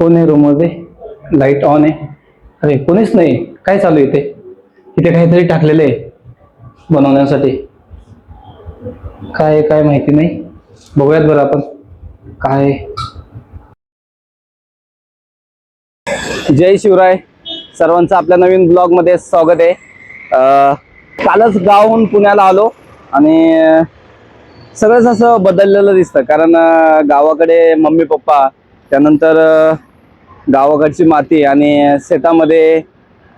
कोण आहे रूममध्ये लाइट ऑन आहे? अरे कोणीच नाही. काय चालू आहे इथे? इथे काहीतरी टाकलेलं आहे बनवण्यासाठी. काय काय माहिती नाही. बघूयात बरं आपण. काय आहे. जय शिवराय. सर्वांचं आपल्या नवीन ब्लॉगमध्ये स्वागत आहे. कालच गावहून पुण्याला आलो आणि सगळंच असं बदललेलं दिसतं. कारण गावाकडे मम्मी पप्पा त्यानंतर गावाकडची माती आणि शेतामध्ये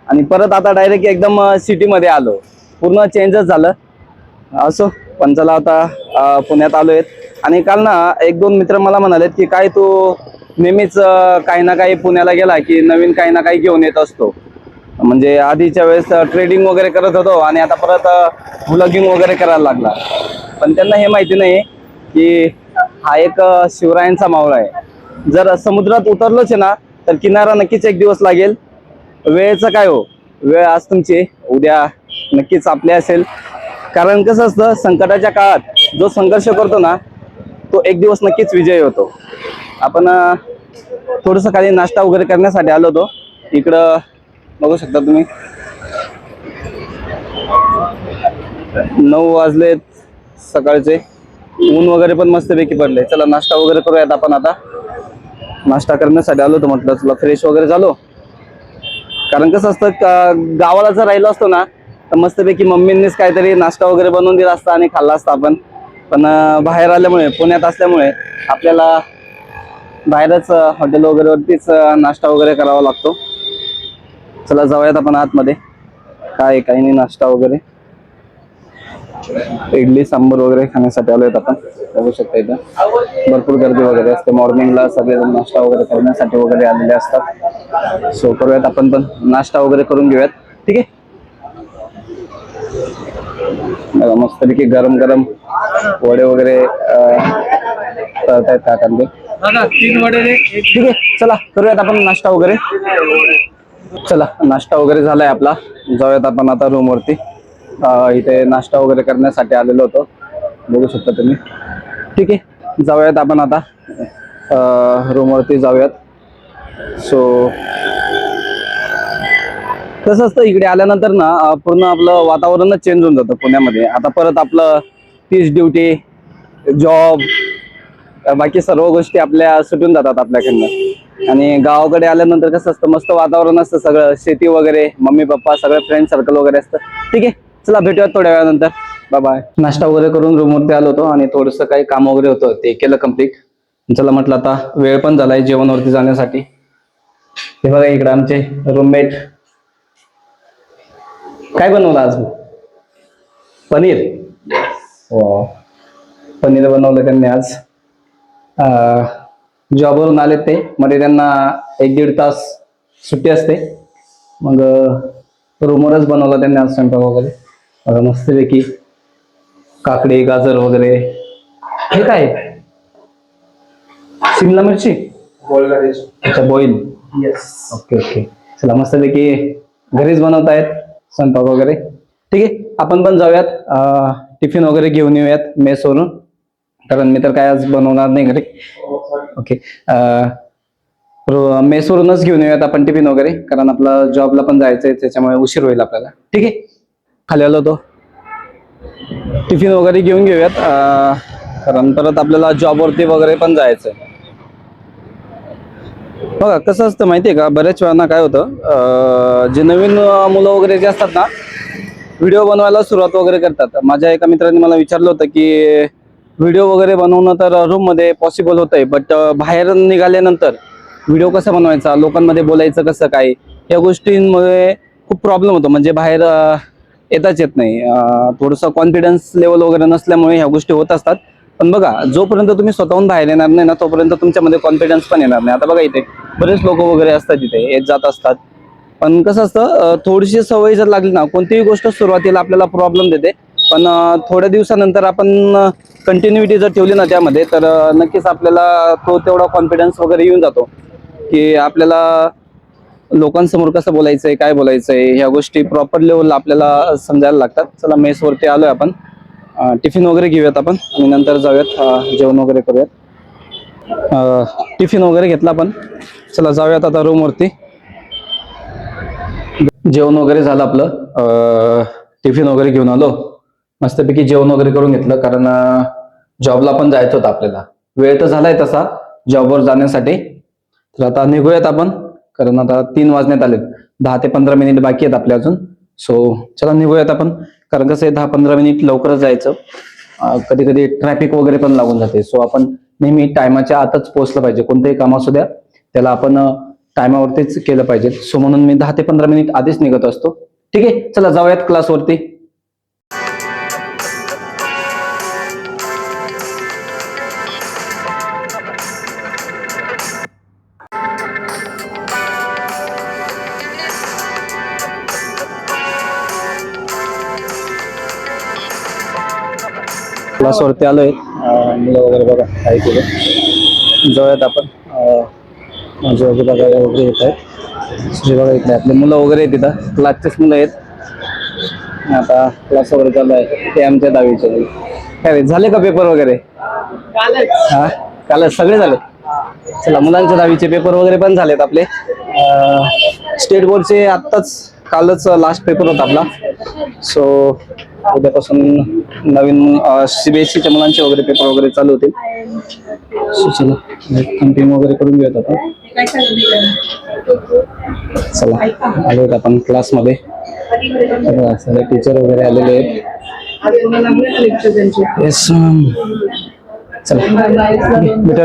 आणि परत आता डायरेक्ट एकदम सिटीमध्ये आलो. पूर्ण चेंजच झालं. असो पण चला आता पुण्यात आलो आहेत आणि काल ना एक दोन मित्र मला म्हणालेत की काय तू नेहमीच काही ना काही पुण्याला गेला की नवीन काही ना काही घेऊन येत असतो. म्हणजे आधीच्या वेळेस ट्रेडिंग वगैरे करत होतो आणि आता परत ब्लॉगिंग वगैरे करायला लागला. पण त्यांना हे माहिती नाही की हा एक शिवरायांचा मावळा आहे. जर समुद्रात उतरलोच आहे ना तर किनारा नक्कीच एक दिवस लागेल. वेळेचं काय हो? वेळ आज तुमची उद्या नक्कीच आपली असेल. कारण कसं असतं संकटाच्या काळात जो संघर्ष करतो ना तो एक दिवस नक्कीच विजयी होतो. आपण थोडंसं खाली नाश्ता वगैरे करण्यासाठी आलो होतो. इकडं बघू शकता तुम्ही. नऊ वाजलेत सकाळचे. ऊन वगैरे पण मस्तपैकी पडले चला नाश्ता वगैरे करूयात आपण आता. नाश्ता करण्यासाठी आलो होतो म्हटलं तुला फ्रेश वगैरे झालो. कारण कसं असतं का- गावाला जर राहिलो असतो ना तर मस्तपैकी मम्मींनीच काहीतरी नाश्ता वगैरे बनवून दिला असता आणि खाल्ला असता आपण. पण बाहेर आल्यामुळे पुण्यात असल्यामुळे आपल्याला बाहेरच हॉटेल वगैरेवरतीच नाश्ता वगैरे करावा लागतो. चला जाऊयात आपण आतमध्ये. काय काही नाही नाश्ता वगैरे. इडली सांबर वगैरे खाण्यासाठी आलो आहेत आपण. बघू शकता इथं. भरपूर गर्दी वगैरे असते. मॉर्निंगला सगळेजण नाश्ता वगैरे करण्यासाठी वगैरे आलेले असतात. सो करूयात आपण पण. नाश्ता वगैरे करून घेऊयात. ठीक आहे? बघा मस्तपैकी गरम गरम वडे वगैरे अं, तळतायत काकांचे ठीक आहे. चला करूयात आपण नाश्ता वगैरे. चला नाश्ता वगैरे झालाय आपला. जाऊयात आपण आता रूम वरती. इथे नाश्ता वगैरे करण्यासाठी आलेलो होतो. बघू शकता तुम्ही. ठीक आहे जाऊयात आपण आता. रूम वरती जाऊयात. सो कसं असतं इकडे आल्यानंतर ना पूर्ण आपलं वातावरणच चेंज होऊन जातं पुण्यामध्ये. आता परत आपलं तीच ड्युटी जॉब बाकी सर्व गोष्टी आपल्या सुटून जातात आपल्याकडनं. आणि गावाकडे आल्यानंतर कसं असतं मस्त वातावरण असतं सगळं. शेती वगैरे मम्मी पप्पा सगळं फ्रेंड सर्कल वगैरे असतं. ठीक आहे चला भेटूयात थोड्या वेळानंतर. बाय बाय नाश्ता वगैरे करून रूमवरती आलो होतो आणि थोडंसं काही काम वगैरे होतं ते केलं कंप्लीट चला म्हटलं आता वेळ पण झालाय जेवणवरती जाण्यासाठी. हे बघा इकडे आमचे रूममेट काय बनवलं आज? पनीर. पनीर बनवलं त्यांनी आज. जॉबवरून आलेत ते मध्ये त्यांना एक दीड तास सुट्टी असते. मग रूमवरच बनवलं त्यांनी आज स्वयंपाक वगैरे. मस्तपैकी. काकडी गाजर वगैरे. हे काय? शिमला मिरची? अच्छा बॉईल. Yes okay okay. चला मस्तपैकी घरीच बनवतायत स्वयंपाक वगैरे. ठीक आहे आपण पण जाऊयात. टिफिन वगैरे घेऊन येऊयात मेसवरून. कारण मी तर काय आज बनवणार नाही घरी. ओके. मेसवरूनच घेऊन येऊयात आपण टिफिन वगैरे. कारण आपला जॉबला पण जायचंय त्याच्यामुळे उशीर होईल आपल्याला. ठीक आहे? खाली आलो तो टिफिन वगैरे घेऊन घेऊयात. कारण परत आपल्याला जॉबवरती वगैरे पण जायचंय. बघा कसं असतं माहिती आहे का? बऱ्याच वेळांना काय होतं जे नवीन मुलं वगैरे जे असतात ना व्हिडिओ बनवायला सुरुवात वगैरे करतात. माझ्या एका मित्राने मला विचारलं होतं की व्हिडिओ वगैरे बनवणं तर रूममध्ये पॉसिबल पॉसिबल होतंय बट बाहेर निघाल्यानंतर व्हिडिओ कसा बनवायचा? लोकांमध्ये बोलायचं कसं काय? या गोष्टींमुळे खूप प्रॉब्लेम होतो. म्हणजे बाहेर येताच येत नाही. थोडंसं कॉन्फिडन्स लेवल वगैरे नसल्यामुळे ह्या गोष्टी होत असतात. पण बघा जोपर्यंत तुम्ही स्वतःहून बाहेर येणार नाही ना तोपर्यंत तुमच्यामध्ये कॉन्फिडन्स पण येणार नाही. आता बघा इथे बरेच लोक वगैरे असतात इथे येत जात असतात. पण कसं असतं थोडीशी सवय जर लागली ना कोणतीही गोष्ट सुरुवातीला आपल्याला प्रॉब्लेम देते. पण थोड्या दिवसानंतर आपण कंटिन्युटी जर ठेवली ना त्यामध्ये तर नक्कीच आपल्याला तो तेवढा कॉन्फिडन्स वगैरे येऊन जातो. की आपल्याला लोकांसमोर कसं बोलायचंय काय बोलायचंय ह्या गोष्टी प्रॉपर लेवलला आपल्याला समजायला लागतात. चला मेसवरती आलोय आपण. टिफिन वगैरे घेऊयात आपण आणि नंतर जाऊयात. जेवण वगैरे करूयात. टिफिन वगैरे घेतला आपण. चला जाऊयात आता रूमवरती जेवण वगैरे झालं आपलं. टिफिन वगैरे घेऊन आलो. मस्तपैकी जेवण वगैरे करून घेतलं कारण जॉबला पण जायचं होतं आपल्याला. वेळ तर झालाय तसा जॉबवर जाण्यासाठी. तर आता निघूयात आपण. कारण आता तीन वाजण्यात आलेत. दहा ते पंधरा मिनिट बाकी आहेत आपल्या अजून. सो चला निघूयात आपण. कारण कसं आहे दहा पंधरा मिनिट लवकरच जायचं. कधी कधी ट्रॅफिक वगैरे पण लागून जाते. सो आपण नेहमी टायमाच्या आतच पोहोचलं पाहिजे. कोणतंही काम असू द्या त्याला आपण टायमावरतीच केलं पाहिजे. सो म्हणून मी दहा ते पंधरा मिनिट आधीच निघत असतो. ठीक आहे चला जाऊयात क्लासवरती क्लासवरती आलोय. मुलं वगैरे बघा काही केलं. जाऊयात आपण. माझे वगैरे बघायला वगैरे येत आहेत. जे बघा इथले आपले मुलं वगैरे आहेत तिथं. क्लासचेच मुलं आहेत. आता क्लास वगैरे चालू आहे. ते आमच्या दहावीचे काय झाले का पेपर वगैरे? हा? कालच सगळे झाले? चला मुलांच्या दहावीचे पेपर वगैरे पण झालेत आपले. स्टेट बोर्डचे आत्ताच कालच लास्ट पेपर होता आपला. सो उद्यापासून नवीन सीबीएसईच्या मुलांचे वगैरे पेपर वगैरे चालू होतील. चला कंटिन्यू वगैरे करून घेऊयात आपण. चला आलो आपण क्लासमध्ये सगळे टीचर वगैरे आलेले आहेत. येस चला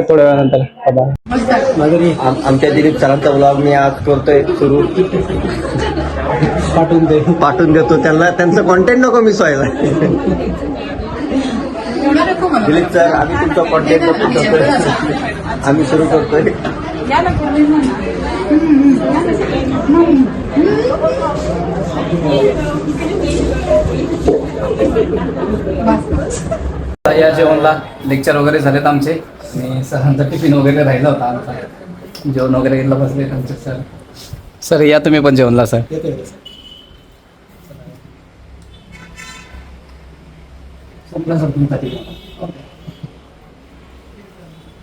थोड्या वेळानंतर. बाय आमच्या दिलीप सरांचा ब्लॉग मी आज करतोय सुरू. पाठवून दे. पाठवून देतो. त्यांना त्यांचं कॉन्टेंट नको मिस व्हायला. दिलीप सर आम्ही तुमचा कॉन्टेंट नको करतोय आम्ही सुरू करतोय. या जेवणला लेक्चर वगैरे झालेत आमचे. आणि सरांचा टिफिन वगैरे राहिला होता. आमचा जेवण वगैरे घ्यायला बसले आमचे सर. सर या तुम्ही पण जेवणला सर. संपला सर तुमचा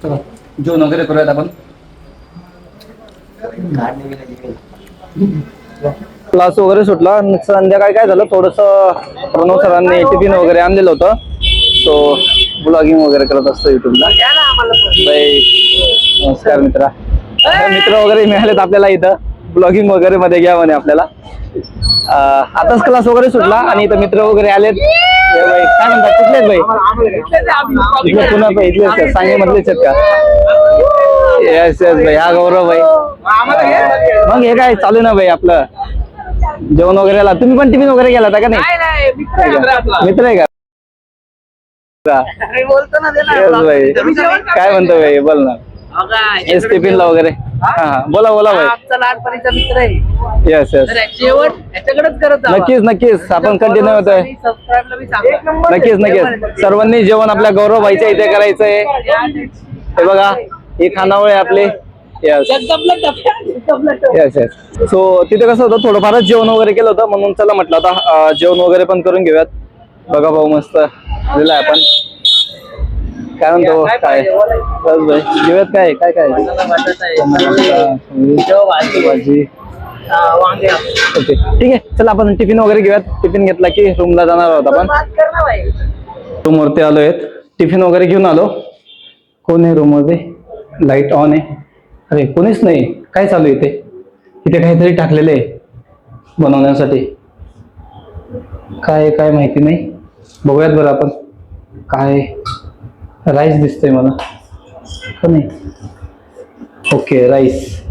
चला जेवण वगैरे करूयात आपण. क्लास वगैरे सुटला आणि संध्याकाळी काय झालं थोडस प्रणव सरांनी टिफिन वगैरे आणलेलं होतं. सो ब्लॉगिंग वगैरे करत असतो युट्यूबला बाई, नमस्कार मित्रा. मित्र वगैरे मिळालेत आपल्याला इथं. ब्लॉगिंग वगैरे मध्ये घ्या म्हणे आपल्याला. आताच क्लास वगैरे सुटला आणि इथं मित्र वगैरे आलेत. काय म्हणतात? कुठले इथले पुन्हा इथलेच आहेत. सांगे मधलेच आहेत का? येस येस भाई हा गौरव भाई मग हे काय चालू ना भाई आपलं? जेवण वगैरे आला. तुम्ही पण टिफिन वगैरे गेला होता का नाही? मित्र आहे का? भाई काय म्हणतो भाई बोल ना. येस टिफिनला वगैरे. हा हा बोला बोला भाई. आमचा लहानपणीचा मित्र आहे. येस येस तर जेवण याच्याकडेच करत जावा. नक्कीच नक्कीच. आपण कंटिन्यू होतोय. आणि subscribe ला बी सांगा. नक्कीच नक्कीच. सर्वांनी जेवण आपल्या गौरव भाईच्या इथे करायचंय. हे बघा ही खानावळ आहे आपली. येस. येस येस सो तिथे कसं होतं थोडंफारच जेवण वगैरे केलं होतं. म्हणून चला म्हटलं आता अं, जेवण वगैरे पण करून घेऊयात. बघा भाऊ मस्त. दिलाय आपण. काय म्हणतो? काय बस भाई घेऊयात काय? काय काय. भाजी. ओके. ठीक आहे. चला आपण टिफिन वगैरे घेऊयात. टिफिन घेतला की रूमला जाणार आहोत आपण. बात कर ना भाई. रूम वरती आलो आहेत. टिफिन वगैरे घेऊन आलो. कोण आहे रूममध्ये? लाइट ऑन आहे. अरे कोणीच नाही. काय चालू आहे इथे? इथे काहीतरी टाकलेलं आहे बनवण्यासाठी. काय आहे, काय माहिती नाही. बघूयात बरं आपण. काय राईस दिसतंय मला. का नाही ओके राईस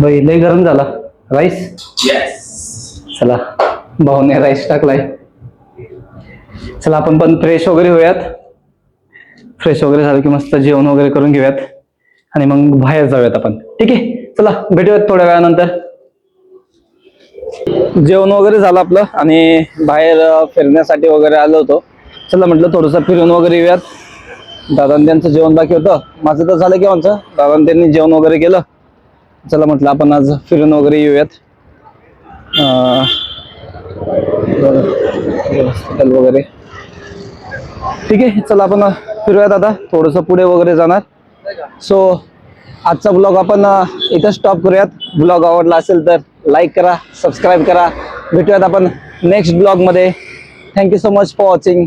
बाई लय गरम झाला. राईस चला भाऊने राईस टाकलाय. चला आपण पण फ्रेश वगैरे होऊयात. फ्रेश वगैरे झालं की मस्त जेवण वगैरे करून घेऊयात. आणि मग बाहेर जाऊयात आपण. ठीक आहे? चला भेटूयात थोड्या वेळानंतर. जेवण वगैरे झालं आपलं आणि बाहेर फिरण्यासाठी वगैरे आलो होतो. चला म्हटलं थोडंसं फिरून वगैरे येऊयात. दादान त्यांचं जेवण बाकी होतं. माझं तर झालं की आमचं. दादा त्यांनी जेवण वगैरे केलं. चला म्हटलं आपण आज फिरून वगैरे येऊयात. हॉस्पिटल वगैरे. ठीक आहे चला आपण फिरूयात आता. थोडंसं पुढे वगैरे जाणार. सो आजचा ब्लॉग आपण इथं स्टॉप करूयात. ब्लॉग आवडला असेल तर लाईक करा सबस्क्राईब करा. भेटूयात आपण नेक्स्ट ब्लॉगमध्ये thank you so much for watching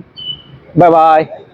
bye bye